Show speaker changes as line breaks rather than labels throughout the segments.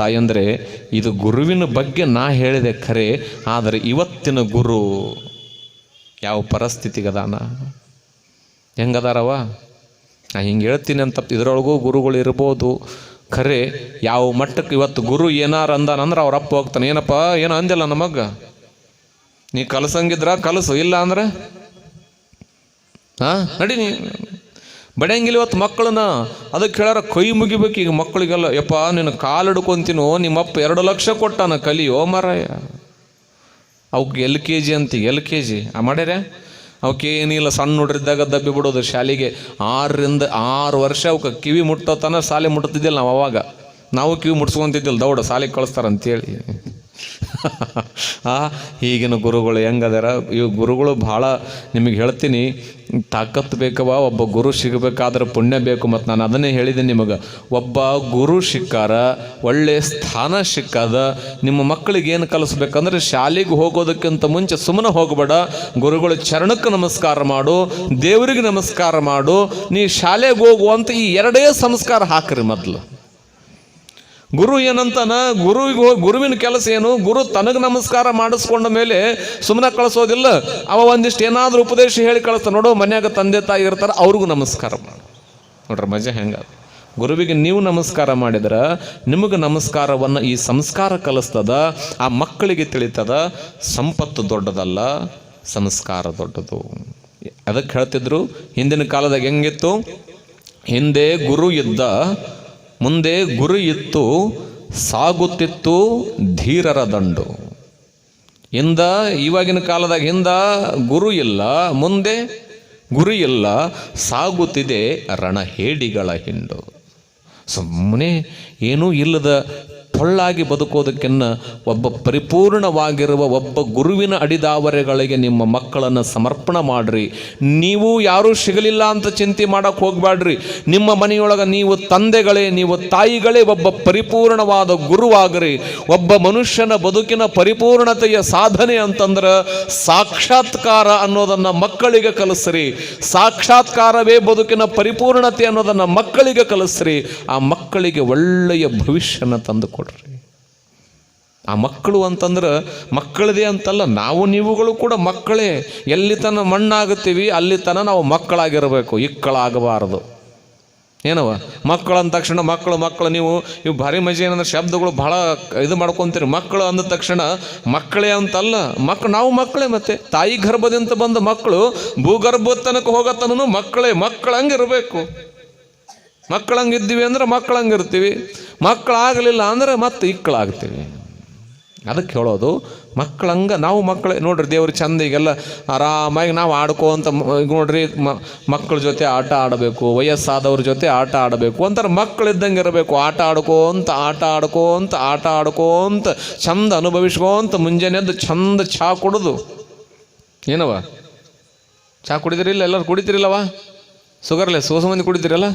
ತಾಯಂದ್ರೆ ಇದು ಗುರುವಿನ ಬಗ್ಗೆ ನಾ ಹೇಳಿದೆ ಖರೆ, ಆದರೆ ಇವತ್ತಿನ ಗುರು ಯಾವ ಪರಿಸ್ಥಿತಿಗದಾನ? ಹೆಂಗದಾರವ? ನಾ ಹಿಂಗೆ ಹೇಳ್ತೀನಿ ಅಂತ ಇದರೊಳಗೂ ಗುರುಗಳು ಇರ್ಬೋದು. ಖರೆ, ಯಾವ ಮಟ್ಟಕ್ಕೆ ಇವತ್ತು ಗುರು ಏನಾರು ಅಂದಾನಂದ್ರೆ ಅವ್ರ ಅಪ್ಪ ಹೋಗ್ತಾನೆ, ಏನಪ್ಪ, ಏನು ಅಂದಿಲ್ಲ ನಮಗ? ನೀ ಕಲಸಂಗಿದ್ರ ಕಲಸು, ಇಲ್ಲ ಅಂದ್ರೆ? ಹಾ, ನಡಿ ನೀ. ಬಡಿಯಂಗಿಲ್ಲ ಇವತ್ತು ಮಕ್ಕಳನ್ನ ಅದಕ್ಕೆ ಹೇಳಾರ, ಕೈ ಮುಗಿಬೇಕು, ಈಗ ಮಕ್ಕಳಿಗೆಲ್ಲ, ಯಪ್ಪ, ನಿನ್ನ ಕಾಲು ಹಿಡ್ಕೊಂತೀನೋ ನಿಮ್ಮಪ್ಪ ಎರಡು ಲಕ್ಷ ಕೊಟ್ಟಾನ, ಕಲಿಯೋ ಮಾರಾಯ. ಅವಕ್ಕೆ ಎಲ್ ಕೆ ಜಿ ಅಂತ ಎಲ್ ಕೆ ಜಿ, ಆ ಮಾಡ್ಯಾರ? ಅವಕ್ಕೇನಿಲ್ಲ ಸಣ್ಣ ಹುಡ್ರಿದ್ದಾಗ ದಬ್ಬಿ ಬಿಡೋದು ಶಾಲೆಗೆ. ಆರರಿಂದ ಆರು ವರ್ಷ ಅವಕ್ಕೆ ಕಿವಿ ಮುಟ್ಟೋತನ ಶಾಲೆ ಮುಟ್ತಿದ್ದಿಲ್ಲ ನಾವು ಅವಾಗ. ನಾವು ಕಿವಿ ಮುಟ್ಸ್ಕೊಂತಿದ್ದಿಲ್ಲ, ದೌಡ, ಶಾಲೆಗೆ ಕಳಿಸ್ತಾರ ಅಂತೇಳಿ ಆ, ಈಗಿನ ಗುರುಗಳು ಹೆಂಗದಾರ? ಇವು ಗುರುಗಳು ಭಾಳ ನಿಮಗೆ ಹೇಳ್ತೀನಿ, ತಾಕತ್ತು ಬೇಕವ ಒಬ್ಬ ಗುರು ಸಿಗಬೇಕಾದ್ರೆ ಪುಣ್ಯ ಬೇಕು ಮತ್ತು ನಾನು ಅದನ್ನೇ ಹೇಳಿದೆ ನಿಮಗೆ. ಒಬ್ಬ ಗುರು ಸಿಕ್ಕಾರ ಒಳ್ಳೆಯ ಸ್ಥಾನ ಸಿಕ್ಕದ, ನಿಮ್ಮ ಮಕ್ಕಳಿಗೆ ಏನು ಕಲಿಸ್ಬೇಕಂದ್ರೆ ಶಾಲೆಗೆ ಹೋಗೋದಕ್ಕಿಂತ ಮುಂಚೆ ಸುಮ್ಮನೆ ಹೋಗಬೇಡ, ಗುರುಗಳು ಚರಣಕ್ಕೆ ನಮಸ್ಕಾರ ಮಾಡು, ದೇವರಿಗೆ ನಮಸ್ಕಾರ ಮಾಡು, ನೀ ಶಾಲೆಗೆ ಹೋಗುವಂತ ಈ ಎರಡೇ ಸಂಸ್ಕಾರ ಹಾಕ್ರಿ ಮೊದಲು. ಗುರು ಏನಂತಾನ? ಗುರುವಿಗೆ ಹೋಗಿ ಗುರುವಿನ ಕೆಲಸ ಏನು? ಗುರು ತನಗೆ ನಮಸ್ಕಾರ ಮಾಡಿಸ್ಕೊಂಡ ಮೇಲೆ ಸುಮ್ಮನೆ ಕಳಿಸೋದಿಲ್ಲ. ಅವ ಒಂದಿಷ್ಟು ಏನಾದರೂ ಉಪದೇಶ ಹೇಳಿ ಕಳಿಸ್ತಾನೆ. ನೋಡೋ, ಮನ್ಯಾಗ ತಂದೆ ತಾಯಿ ಇರ್ತಾರೆ, ಅವ್ರಿಗೂ ನಮಸ್ಕಾರ ಮಾಡಿ. ನೋಡ್ರಿ, ಮಜಾ ಹೆಂಗ ಗುರುವಿಗೆ ನೀವು ನಮಸ್ಕಾರ ಮಾಡಿದ್ರೆ ನಿಮಗೆ ನಮಸ್ಕಾರವನ್ನು ಈ ಸಂಸ್ಕಾರ ಕಲಿಸ್ತದ, ಆ ಮಕ್ಕಳಿಗೆ ತಿಳಿತದ, ಸಂಪತ್ತು ದೊಡ್ಡದಲ್ಲ, ಸಂಸ್ಕಾರ ದೊಡ್ಡದು. ಅದಕ್ಕೆ ಹೇಳ್ತಿದ್ರು, ಹಿಂದಿನ ಕಾಲದಾಗ ಹೆಂಗಿತ್ತು? ಹಿಂದೆ ಗುರು ಇದ್ದ ಮುಂದೆ ಗುರಿ ಇತ್ತು, ಸಾಗುತ್ತಿತ್ತು ಧೀರರ ದಂಡು. ಹಿಂದ ಇವಾಗಿನ ಕಾಲದಾಗ ಹಿಂದ ಗುರು ಇಲ್ಲ, ಮುಂದೆ ಗುರಿ ಇಲ್ಲ, ಸಾಗುತ್ತಿದೆ ರಣಹೇಡಿಗಳ ಹಿಂಡು. ಸುಮ್ಮನೆ ಏನೂ ಇಲ್ಲದ ಟೊಳ್ಳಾಗಿ ಬದುಕೋದಕ್ಕಿನ್ನ ಒಬ್ಬ ಪರಿಪೂರ್ಣವಾಗಿರುವ ಒಬ್ಬ ಗುರುವಿನ ಅಡಿದಾವರೆಗಳಿಗೆ ನಿಮ್ಮ ಮಕ್ಕಳನ್ನು ಸಮರ್ಪಣ ಮಾಡ್ರಿ. ನೀವು ಯಾರೂ ಸಿಗಲಿಲ್ಲ ಅಂತ ಚಿಂತೆ ಮಾಡೋಕ್ಕೆ ಹೋಗಬೇಡ್ರಿ ನಿಮ್ಮ ಮನೆಯೊಳಗೆ ನೀವು ತಂದೆಗಳೇ, ನೀವು ತಾಯಿಗಳೇ ಒಬ್ಬ ಪರಿಪೂರ್ಣವಾದ ಗುರುವಾಗ್ರಿ. ಒಬ್ಬ ಮನುಷ್ಯನ ಬದುಕಿನ ಪರಿಪೂರ್ಣತೆಯ ಸಾಧನೆ ಅಂತಂದ್ರೆ ಸಾಕ್ಷಾತ್ಕಾರ ಅನ್ನೋದನ್ನು ಮಕ್ಕಳಿಗೆ ಕಲಿಸ್ರಿ. ಸಾಕ್ಷಾತ್ಕಾರವೇ ಬದುಕಿನ ಪರಿಪೂರ್ಣತೆ ಅನ್ನೋದನ್ನು ಮಕ್ಕಳಿಗೆ ಕಲಿಸ್ರಿ. ಆ ಮಕ್ಕಳಿಗೆ ಒಳ್ಳೆಯ ಭವಿಷ್ಯನ ತಂದು ಕೊಡ್ರಿ. ಆ ಮಕ್ಕಳು ಅಂತಂದ್ರೆ ಮಕ್ಕಳದೇ ಅಂತಲ್ಲ, ನಾವು ನೀವುಗಳು ಕೂಡ ಮಕ್ಕಳೇ. ಎಲ್ಲಿ ತನ ಮಣ್ಣಾಗುತ್ತೀವಿ, ಅಲ್ಲಿ ತನ ನಾವು ಮಕ್ಕಳಾಗಿರಬೇಕು, ಇಕ್ಕಳಾಗಬಾರದು. ಏನವ? ಮಕ್ಕಳು ಅಂದ ತಕ್ಷಣ ಮಕ್ಕಳು ಮಕ್ಕಳು, ನೀವು, ಇವು ಭಾರಿ ಮಜೆ ಏನಂದ್ರೆ ಶಬ್ದಗಳು ಬಹಳ ಇದು ಮಾಡ್ಕೊತೀರಿ. ಮಕ್ಕಳು ಅಂದ ತಕ್ಷಣ ಮಕ್ಕಳೇ ಅಂತಲ್ಲ ಮಕ್ಕಳು ನಾವು ಮಕ್ಕಳೇ ಮತ್ತೆ. ತಾಯಿ ಗರ್ಭದಿಂದ ಬಂದ ಮಕ್ಕಳು ಭೂಗರ್ಭ ತನಕ ಹೋಗತನೂ ಮಕ್ಕಳೇ, ಮಕ್ಕಳಂಗಿರಬೇಕು. ಮಕ್ಕಳಂಗಿದ್ದೀವಿ ಅಂದ್ರೆ ಮಕ್ಕಳಂಗಿರ್ತೀವಿ. ಮಕ್ಕಳಾಗಲಿಲ್ಲ ಅಂದ್ರೆ ಮತ್ತೆ ಇಕ್ಕಳಾಗ್ತೀವಿ. ಅದಕ್ಕೆ ಹೇಳೋದು, ಮಕ್ಕಳಂಗೆ, ನಾವು ಮಕ್ಕಳೇ, ನೋಡ್ರಿ ದೇವ್ರ ಚಂದ ಈಗೆಲ್ಲ ಆರಾಮಾಗಿ ನಾವು ಆಡ್ಕೋಂತ ಈಗ ನೋಡ್ರಿ ಮಕ್ಕಳ ಜೊತೆ ಆಟ ಆಡಬೇಕು, ವಯಸ್ಸಾದವ್ರ ಜೊತೆ ಆಟ ಆಡಬೇಕು ಅಂತಾರೆ ಮಕ್ಕಳಿದ್ದಂಗೆ ಇರಬೇಕು, ಆಟ ಆಡ್ಕೋಂತ ಆಟ ಆಡ್ಕೋಂತ ಆಟ ಆಡ್ಕೋಂತ, ಚಂದ ಅನುಭವಿಸ್ಕೋಂತ ಮುಂಜಾನೆ ಎದ್ದು ಚಂದ ಚಹಾ ಕುಡಿದು. ಏನವ ಚಹಾ ಕುಡಿದಿರಿಲ್ಲ ಎಲ್ಲರೂ ಕುಡಿತಿರಿಲ್ಲವ ಸುಗರ್ಲೆಸ್ ಹೊಸ ಮಂದಿ ಕುಡಿತೀರಲ್ಲ?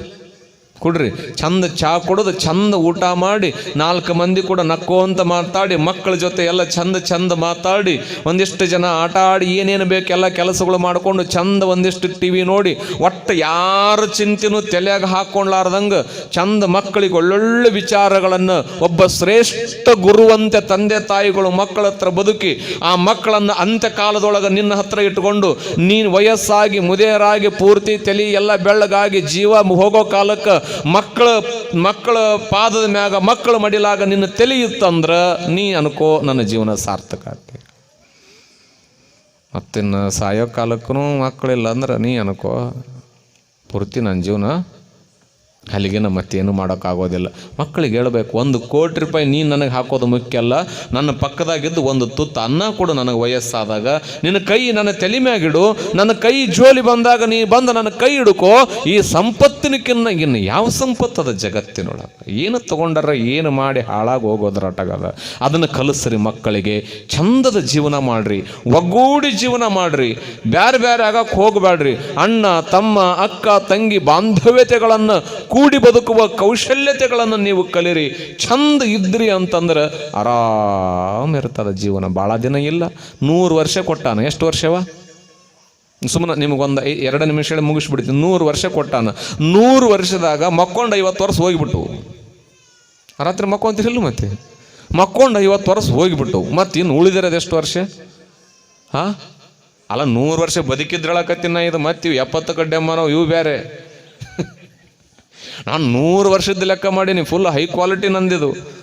ಕುಡ್ರಿ. ಚಂದ ಚಾ ಕುಡಿದು ಚಂದ ಊಟ ಮಾಡಿ ನಾಲ್ಕು ಮಂದಿ ಕೂಡ ನಕ್ಕೋಂತ ಮಾತಾಡಿ, ಮಕ್ಕಳ ಜೊತೆ ಎಲ್ಲ ಚಂದ ಚಂದ ಮಾತಾಡಿ, ಒಂದಿಷ್ಟು ಜನ ಆಟ ಆಡಿ ಏನೇನು ಬೇಕು ಎಲ್ಲ ಕೆಲಸಗಳು ಮಾಡಿಕೊಂಡು ಚಂದ ಒಂದಿಷ್ಟು ಟಿ ವಿ ನೋಡಿ, ಒಟ್ಟು ಯಾರ ಚಿಂತೆನೂ ತಲೆಯಾಗ ಹಾಕ್ಕೊಂಡ್ಲಾರ್ದಂಗೆ ಚಂದ ಮಕ್ಕಳಿಗೆ ಒಳ್ಳೊಳ್ಳೆ ವಿಚಾರಗಳನ್ನು ಒಬ್ಬ ಶ್ರೇಷ್ಠ ಗುರುವಂತೆ ತಂದೆ ತಾಯಿಗಳು ಮಕ್ಕಳ ಹತ್ರ ಬದುಕಿ, ಆ ಮಕ್ಕಳನ್ನು ಅಂತ್ಯಕಾಲದೊಳಗೆ ನಿನ್ನ ಹತ್ರ ಇಟ್ಕೊಂಡು, ನೀನು ವಯಸ್ಸಾಗಿ ಮುದೇರಾಗಿ ಪೂರ್ತಿ ತಲೆ ಎಲ್ಲ ಬೆಳ್ಳಗಾಗಿ ಜೀವ ಹೋಗೋ ಕಾಲಕ್ಕೆ ಮಕ್ಕಳ ಮಕ್ಕಳ ಪಾದದ ಮ್ಯಾಗ ಮಕ್ಕಳು ಮಡಿಲಾಗ ನಿನ್ನ ತಲೆ ಇತ್ತಂದ್ರೆ ನೀ ಅನ್ಕೋ ನನ್ನ ಜೀವನ ಸಾರ್ಥಕ ಆಗ್ತಿ ಮತ್ತಿನ್ನು ಸಾಯೋ ಕಾಲಕ್ಕೂ ಮಕ್ಕಳಿಲ್ಲ ಅಂದ್ರೆ ನೀ ಅನ್ಕೋ, ಪೂರ್ತಿ ನನ್ನ ಜೀವನ ಅಲ್ಲಿಗೆ ನಮ್ಮ ಮತ್ತೇನು ಮಾಡೋಕ್ಕಾಗೋದಿಲ್ಲ. ಮಕ್ಕಳಿಗೆ ಹೇಳಬೇಕು, ಒಂದು ಕೋಟಿ ರೂಪಾಯಿ ನೀನು ನನಗೆ ಹಾಕೋದು ಮುಖ್ಯ ಅಲ್ಲ, ನನ್ನ ಪಕ್ಕದಾಗಿದ್ದು ಒಂದು ತುತ್ತು ಅನ್ನ ಕೂಡ ನನಗೆ ವಯಸ್ಸಾದಾಗ. ನಿನ್ನ ಕೈ ನನ್ನ ತಲೆ ಮ್ಯಾಗಿಡು ನನ್ನ ಕೈ ಜೋಲಿ ಬಂದಾಗ ನೀ ಬಂದು ನನ್ನ ಕೈ ಹಿಡ್ಕೋ, ಈ ಸಂಪತ್ತಿನಕ್ಕಿನ್ನ ಇನ್ನು ಯಾವ ಸಂಪತ್ತು ಅದ ಜಗತ್ತಿನೊಳಗೆ? ಏನು ತಗೊಂಡಾರ, ಏನು ಮಾಡಿ ಹಾಳಾಗಿ ಹೋಗೋದ್ರಾಟಗ ಅದನ್ನು ಕಲಿಸ್ರಿ ಮಕ್ಕಳಿಗೆ, ಚಂದದ ಜೀವನ ಮಾಡ್ರಿ, ಒಗ್ಗೂಡಿ ಜೀವನ ಮಾಡ್ರಿ, ಬ್ಯಾರೆ ಬ್ಯಾರೆ ಆಗಕ್ಕೆ ಹೋಗಬೇಡ್ರಿ ಅಣ್ಣ, ತಮ್ಮ, ಅಕ್ಕ, ತಂಗಿ, ಬಾಂಧವ್ಯತೆಗಳನ್ನು ಕೂಡಿ ಬದುಕುವ ಕೌಶಲ್ಯತೆಗಳನ್ನು ನೀವು ಕಲಿರಿ. ಚಂದ ಇದ್ರಿ ಅಂತಂದ್ರೆ ಆರಾಮ್ ಇರ್ತದ ಜೀವನ. ಭಾಳ ದಿನ ಇಲ್ಲ, ನೂರು ವರ್ಷ ಕೊಟ್ಟಾನ. ಎಷ್ಟು ವರ್ಷವ? ಸುಮ್ಮನೆ ನಿಮಗೊಂದು ಎರಡು ನಿಮಿಷ ಮುಗಿಸ್ಬಿಡ್ತೀನಿ. ನೂರು ವರ್ಷ ಕೊಟ್ಟಾನ. ನೂರು ವರ್ಷದಾಗ ಮಕ್ಕೊಂಡು ಐವತ್ತು ವರ್ಷ ಹೋಗಿಬಿಟ್ಟು. ರಾತ್ರಿ ಮಕ್ಕೊಂತಿರಲ್ಲ ಮತ್ತೆ? ಮಕ್ಕೊಂಡು ಐವತ್ತು ವರ್ಷ ಹೋಗಿಬಿಟ್ಟು. ಮತ್ತೆ ಇನ್ನು ಉಳಿದಿರೋದು ಎಷ್ಟು ವರ್ಷ? ಹಾಂ? ಅಲ್ಲ, ನೂರು ವರ್ಷ ಬದುಕಿದ್ರಳಕತ್ತಿನ ಇದು ಮತ್ತೆ ಎಪ್ಪತ್ತು ಕಡ್ಡೆ ನಾವು ಇವು ಬೇರೆ ನಾನು ನೂರು ವರ್ಷದ ಲೆಕ್ಕ ಮಾಡೀನಿ ಫುಲ್ ಹೈ ಕ್ವಾಲಿಟಿ ನಂದಿದು.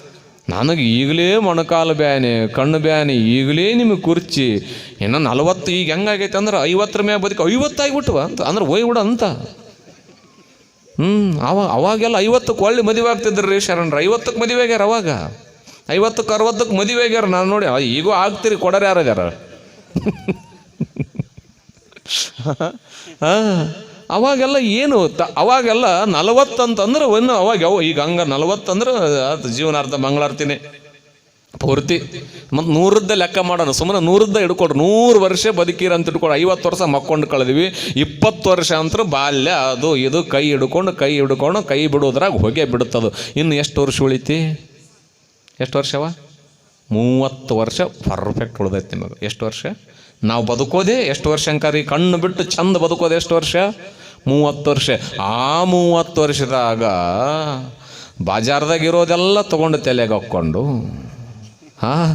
ನನಗೆ ಈಗಲೇ ಮೊಣಕಾಲು ಬ್ಯಾನೆ, ಕಣ್ಣು ಬ್ಯಾನೆ, ಈಗಲೇ ನಿಮಗೆ ಕುರ್ಚಿ. ಇನ್ನು ನಲವತ್ತು ಈಗ ಹೆಂಗಾಗೈತೆ ಅಂದ್ರೆ ಐವತ್ತರ ಮ್ಯಾಗ ಬದುಕು ಐವತ್ತಾಗ್ಬಿಟ್ವ ಅಂತ, ಅಂದ್ರೆ ಹೋಯ್ಬಿಡ ಅಂತ. ಹ್ಞೂ ಅವಾಗ ಅವಾಗೆಲ್ಲ ಐವತ್ತಕ್ಕೆ ಒಳ್ಳೆ ಮದುವೆ ಆಗ್ತಿದ್ರು ರೀ ಶರಣ್ರ ಐವತ್ತಕ್ಕೆ ಮದುವೆ ಆಗ್ಯಾರ ಅವಾಗ. ಐವತ್ತಕ್ಕೆ ಅರವತ್ತಕ್ಕೆ ಮದುವೆ ಆಗ್ಯಾರ ನಾನು ನೋಡಿ ಈಗೂ ಆಗ್ತೀರಿ, ಕೊಡೋರು ಹಾಂ. ಅವಾಗೆಲ್ಲ ಏನು ಅವಾಗೆಲ್ಲ ನಲವತ್ತಂತಂದ್ರೆ ಒಂದು ಅವಾಗ ಯಾವ ಈಗ ಹಂಗೆ ನಲವತ್ತಂದ್ರೆ ಅದು ಜೀವನಾರ್ಧ ಮಂಗಳಾರ್ತಿನೇ. ಪೂರ್ತಿ. ಮತ್ತು ನೂರದ್ದ ಲೆಕ್ಕ ಮಾಡೋಣ. ಸುಮ್ಮನೆ ನೂರದ್ದ ಹಿಡ್ಕೊಡ್ರಿ ನೂರು ವರ್ಷ ಬದುಕಿರ ಅಂತ ಹಿಡ್ಕೊಂಡು. ಐವತ್ತು ವರ್ಷ ಮಕ್ಕೊಂಡು ಕಳೆದ್ವಿ. ಇಪ್ಪತ್ತು ವರ್ಷ ಅಂತ ಬಾಲ್ಯ ಅದು ಇದು ಕೈ ಹಿಡ್ಕೊಂಡು ಕೈ ಹಿಡ್ಕೊಂಡು, ಕೈ ಬಿಡೋದ್ರಾಗ ಹೊಗೆ ಬಿಡುತ್ತದು ಇನ್ನು ಎಷ್ಟು ವರ್ಷ ಉಳಿತಿ? ಎಷ್ಟು ವರ್ಷವ? ಮೂವತ್ತು ವರ್ಷ ಪರ್ಫೆಕ್ಟ್ ಉಳ್ದೈತಿ ನಿಮಗೆ. ಎಷ್ಟು ವರ್ಷ? ನಾವು ಬದುಕೋದೇ ಎಷ್ಟು ವರ್ಷ ಅಂಕಾರಿ ಕಣ್ಣು ಬಿಟ್ಟು ಚಂದ ಬದುಕೋದೆ ಎಷ್ಟು ವರ್ಷ? ಮೂವತ್ತು ವರ್ಷ. ಆ ಮೂವತ್ತು ವರ್ಷದಾಗ ಬಾಜಾರ್ದಾಗ ಇರೋದೆಲ್ಲ ತೊಗೊಂಡು ತಲೆಗೆ ಹಾಕ್ಕೊಂಡು, ಹಾಂ?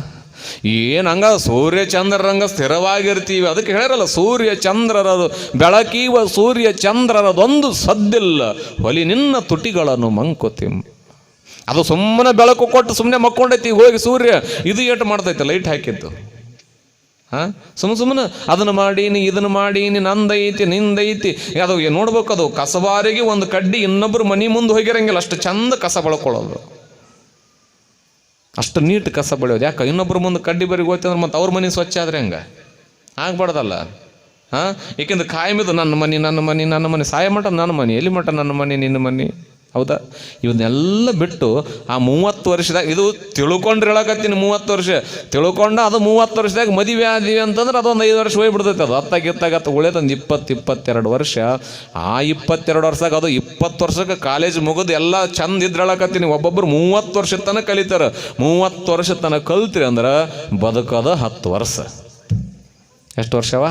ಏನು ಹಂಗ ಸೂರ್ಯ ಚಂದ್ರರಂಗ ಸ್ಥಿರವಾಗಿರ್ತೀವಿ? ಅದಕ್ಕೆ ಹೇಳಿರಲ್ಲ ಸೂರ್ಯ ಚಂದ್ರರದು ಬೆಳಕೀವ ಸೂರ್ಯ ಚಂದ್ರರದೊಂದು ಸದ್ದಿಲ್ಲ. ಹೊಲಿ ನಿನ್ನ ತುಟಿಗಳನ್ನು ಮಂಕುತಿಂ. ಅದು ಸುಮ್ಮನೆ ಬೆಳಕು ಕೊಟ್ಟು ಸುಮ್ಮನೆ ಮಕ್ಕೊಂಡೈತಿ, ಹೋಗಿ ಸೂರ್ಯ ಇದು ಏಟು ಮಾಡ್ತೈತೆ, ಲೈಟ್ ಹಾಕಿದ್ದು. ಹಾಂ? ಸುಮ್ಮ ಸುಮ್ಮನೆ ಅದನ್ನು ಮಾಡೀನಿ, ಇದನ್ನು ಮಾಡೀನಿ, ನಂದೈತಿ, ನಿಂದೈತಿ. ಅದು ನೋಡ್ಬೇಕು ಅದು? ಕಸಬಾರಿಗೆ ಒಂದು ಕಡ್ಡಿ ಇನ್ನೊಬ್ಬರು ಮನೆ ಮುಂದೆ ಹೋಗಿರಂಗಿಲ್ಲ. ಅಷ್ಟು ಚಂದ ಕಸ ಬಳ್ಕೊಳ್ಳೋದು. ಅಷ್ಟು ನೀಟ್ ಕಸ ಬೆಳೆಯೋದು. ಯಾಕೆ? ಇನ್ನೊಬ್ಬರು ಮುಂದೆ ಕಡ್ಡಿ ಬರಿಗೆ ಹೋಗ್ತಂದ್ರೆ ಮತ್ತೆ ಅವ್ರ ಮನೆ ಸ್ವಚ್ಛ ಆದ್ರೆ ಹೆಂಗೆ? ಆಗ್ಬಾರ್ದಲ್ಲ. ಹಾಂ? ಏಕೆಂದ್ರೆ ಕಾಯಮಿದು ನನ್ನ ಮನೆ ನನ್ನ ಮನೆ ನನ್ನ ಮನೆ. ಸಾಯ ಮಠ ನನ್ನ ಮನೆ, ಎಲ್ಲಿ ಮಟ ನನ್ನ ಮನೆ, ನಿನ್ನ ಮನೆ? ಹೌದಾ? ಇವನ್ನೆಲ್ಲ ಬಿಟ್ಟು ಆ ಮೂವತ್ತು ವರ್ಷದಾಗ ಇದು ತಿಳ್ಕೊಂಡ್ರೆ ಹೇಳಕತ್ತೀನಿ ಮೂವತ್ತು ವರ್ಷ. ತಿಳ್ಕೊಂಡ ಅದು ಮೂವತ್ತು ವರ್ಷದಾಗ ಮದುವೆ ಆದೀವಿ ಅಂತಂದ್ರೆ ಅದೊಂದು ಐದು ವರ್ಷ ಹೋಗ್ಬಿಡ್ತೈತೆ ಅದು. ಹತ್ತಾಗ ಇತ್ತಾಗ ಹತ್ತು ಉಳಿಯೋದೊಂದು ಇಪ್ಪತ್ತು, ಇಪ್ಪತ್ತೆರಡು ವರ್ಷ. ಆ ಇಪ್ಪತ್ತೆರಡು ವರ್ಷದಾಗ ಅದು ಇಪ್ಪತ್ತು ವರ್ಷಕ್ಕೆ ಕಾಲೇಜ್ ಮುಗಿದು ಎಲ್ಲ ಚಂದ ಇದ್ರೆ ಹೇಳಕತ್ತೀನಿ. ಒಬ್ಬೊಬ್ಬರು ಮೂವತ್ತು ವರ್ಷದ ತನಕ ಕಲಿತಾರೆ. ಮೂವತ್ತು ವರ್ಷದ ತನಕ ಕಲ್ತ್ರಿ ಅಂದ್ರೆ ಬದುಕೋದು ಹತ್ತು ವರ್ಷ. ಎಷ್ಟು ವರ್ಷವ?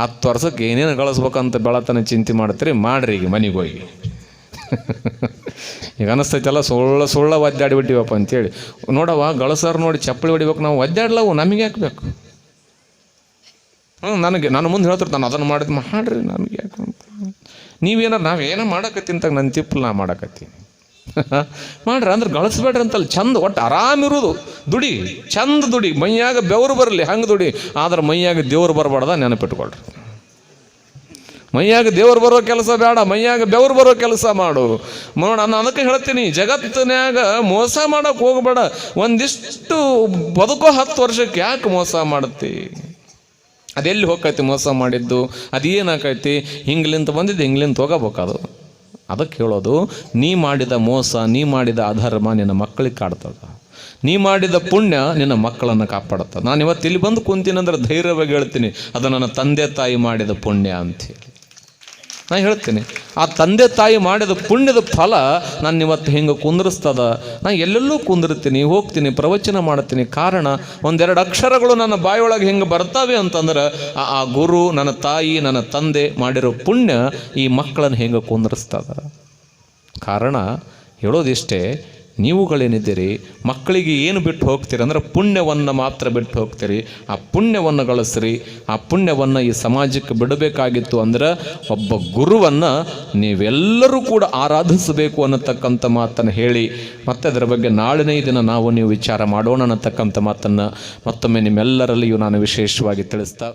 ಹತ್ತು ವರ್ಷಕ್ಕೆ ಏನೇನು ಗಳಿಸ್ಬೇಕಂತ ಬೆಳತನ ಚಿಂತೆ ಮಾಡ್ತೀರಿ? ಮಾಡ್ರಿ ಈಗ ಮನೆಗೆ ಹೋಗಿ. ಈಗ ಅನಿಸ್ತೈತಲ್ಲ, ಸುಳ್ಳ ಸುಳ್ಳ ಒದ್ದಾಡಿಬಿಟ್ಟಿವಪ್ಪ ಅಂತೇಳಿ. ನೋಡವ ಗಳಸರ್ ನೋಡಿ ಚಪ್ಪಲಿ ಹೊಡಿಬೇಕು, ನಾವು ಒದ್ದಾಡ್ಲವು, ನಮಗೆ ಹಾಕ್ಬೇಕು ಹ್ಞೂ ನನಗೆ, ನಾನು ಮುಂದೆ ಹೇಳ್ತಾರೆ ನಾನು ಅದನ್ನು ಮಾಡಿದ್ ಮಾಡ್ರಿ ನನಗೆ ಯಾಕೆ ಅಂತ. ನೀವೇನಾರು ನಾವೇನೋ ಮಾಡಕತ್ತೀನಿ ನನ್ನ ತಿಪ್ಪಲು ನಾ ಮಾಡಕತ್ತೀನಿ. ಮಾಡ್ರಿ, ಅಂದ್ರೆ ಗಳಿಸ್ಬೇಡ್ರಿ ಅಂತಲ್ಲಿ, ಚಂದ, ಒಟ್ಟು ಆರಾಮಿರೋದು ದುಡಿ, ಚಂದ ದುಡಿ, ಮೈಯಾಗ ಬೆವರು ಬರಲಿ, ಹಂಗೆ ದುಡಿ. ಆದ್ರೆ ಮೈಯಾಗ ದೇವ್ರು ಬರಬಾರ್ದ, ನೆನಪಿಟ್ಕೊಳ್ರಿ. ಮೈಯಾಗ ದೇವ್ರು ಬರೋ ಕೆಲಸ ಬೇಡ, ಮೈಯಾಗ ಬೆವ್ರು ಬರೋ ಕೆಲಸ ಮಾಡು. ನೋಡ ನಾನು ಅದಕ್ಕೆ ಹೇಳ್ತೀನಿ ಜಗತ್ತಿನಾಗ ಮೋಸ ಮಾಡೋಕೆ ಹೋಗಬೇಡ. ಒಂದಿಷ್ಟು ಬದುಕೋ ಹತ್ತು ವರ್ಷಕ್ಕೆ ಯಾಕೆ ಮೋಸ ಮಾಡುತ್ತಿ ಅದೆಲ್ಲಿ ಹೋಗ್ತೈತಿ ಮೋಸ ಮಾಡಿದ್ದು? ಅದೇನಾಕೈತಿ ಹಿಂಗ್ಲಿಂತ ಬಂದಿದ್ದು, ಹಿಂಗ್ಲಿಂತ ಹೋಗಬೇಕದು. ಅದು ಅದಕ್ಕೆ ಹೇಳೋದು, ನೀ ಮಾಡಿದ ಮೋಸ, ನೀ ಮಾಡಿದ ಅಧರ್ಮ ನಿನ್ನ ಮಕ್ಕಳಿಗೆ ಕಾಡ್ತದ. ನೀ ಮಾಡಿದ ಪುಣ್ಯ ನಿನ್ನ ಮಕ್ಕಳನ್ನು ಕಾಪಾಡುತ್ತ ನಾನು ಇವತ್ತು ಇಲ್ಲಿ ಬಂದು ಕುಂತೀನಂದ್ರೆ ಧೈರ್ಯವಾಗಿ ಹೇಳ್ತೀನಿ, ಅದು ನನ್ನ ತಂದೆ ತಾಯಿ ಮಾಡಿದ ಪುಣ್ಯ ಅಂಥೇಳಿ ನಾನು ಹೇಳ್ತೇನೆ, ಆ ತಂದೆ ತಾಯಿ ಮಾಡಿದ ಪುಣ್ಯದ ಫಲ ನಾನು ಇವತ್ತು ಹೆಂಗೆ ಕುಂದರಿಸ್ತದ. ನಾನು ಎಲ್ಲೆಲ್ಲೂ ಕುಂದಿರ್ತೀನಿ, ಹೋಗ್ತೀನಿ, ಪ್ರವಚನ ಮಾಡ್ತೀನಿ. ಕಾರಣ ಒಂದೆರಡು ಅಕ್ಷರಗಳು ನನ್ನ ಬಾಯೊಳಗೆ ಹೆಂಗೆ ಬರ್ತಾವೆ ಅಂತಂದ್ರೆ, ಆ ಆ ಗುರು, ನನ್ನ ತಾಯಿ, ನನ್ನ ತಂದೆ ಮಾಡಿರೋ ಪುಣ್ಯ ಈ ಮಕ್ಕಳನ್ನು ಹೆಂಗೆ ಕುಂದಿರಿಸ್ತದ. ಕಾರಣ ಹೇಳೋದಿಷ್ಟೇ ನೀವುಗಳೇನಿದ್ದೀರಿ? ಮಕ್ಕಳಿಗೆ ಏನು ಬಿಟ್ಟು ಹೋಗ್ತೀರಿ? ಅಂದ್ರೆ ಪುಣ್ಯವನ್ನು ಮಾತ್ರ ಬಿಟ್ಟು ಹೋಗ್ತೀರಿ. ಆ ಪುಣ್ಯವನ್ನು ಗಳಿಸ್ರಿ. ಆ ಪುಣ್ಯವನ್ನು ಈ ಸಮಾಜಕ್ಕೆ ಬಿಡಬೇಕಾಗಿತ್ತು ಅಂದ್ರೆ ಒಬ್ಬ ಗುರುವನ್ನು ನೀವೆಲ್ಲರೂ ಕೂಡ ಆರಾಧಿಸಬೇಕು ಅನ್ನತಕ್ಕಂಥ ಮಾತನ್ನು ಹೇಳಿ, ಮತ್ತೆ ಅದರ ಬಗ್ಗೆ ನಾಳಿನೇ ದಿನ ನಾವು ನೀವು ವಿಚಾರ ಮಾಡೋಣ ಅನ್ನತಕ್ಕಂಥ ಮಾತನ್ನು ಮತ್ತೊಮ್ಮೆ ನಿಮ್ಮೆಲ್ಲರಲ್ಲಿಯೂ ನಾನು ವಿಶೇಷವಾಗಿ ತಿಳಿಸ್ತಾ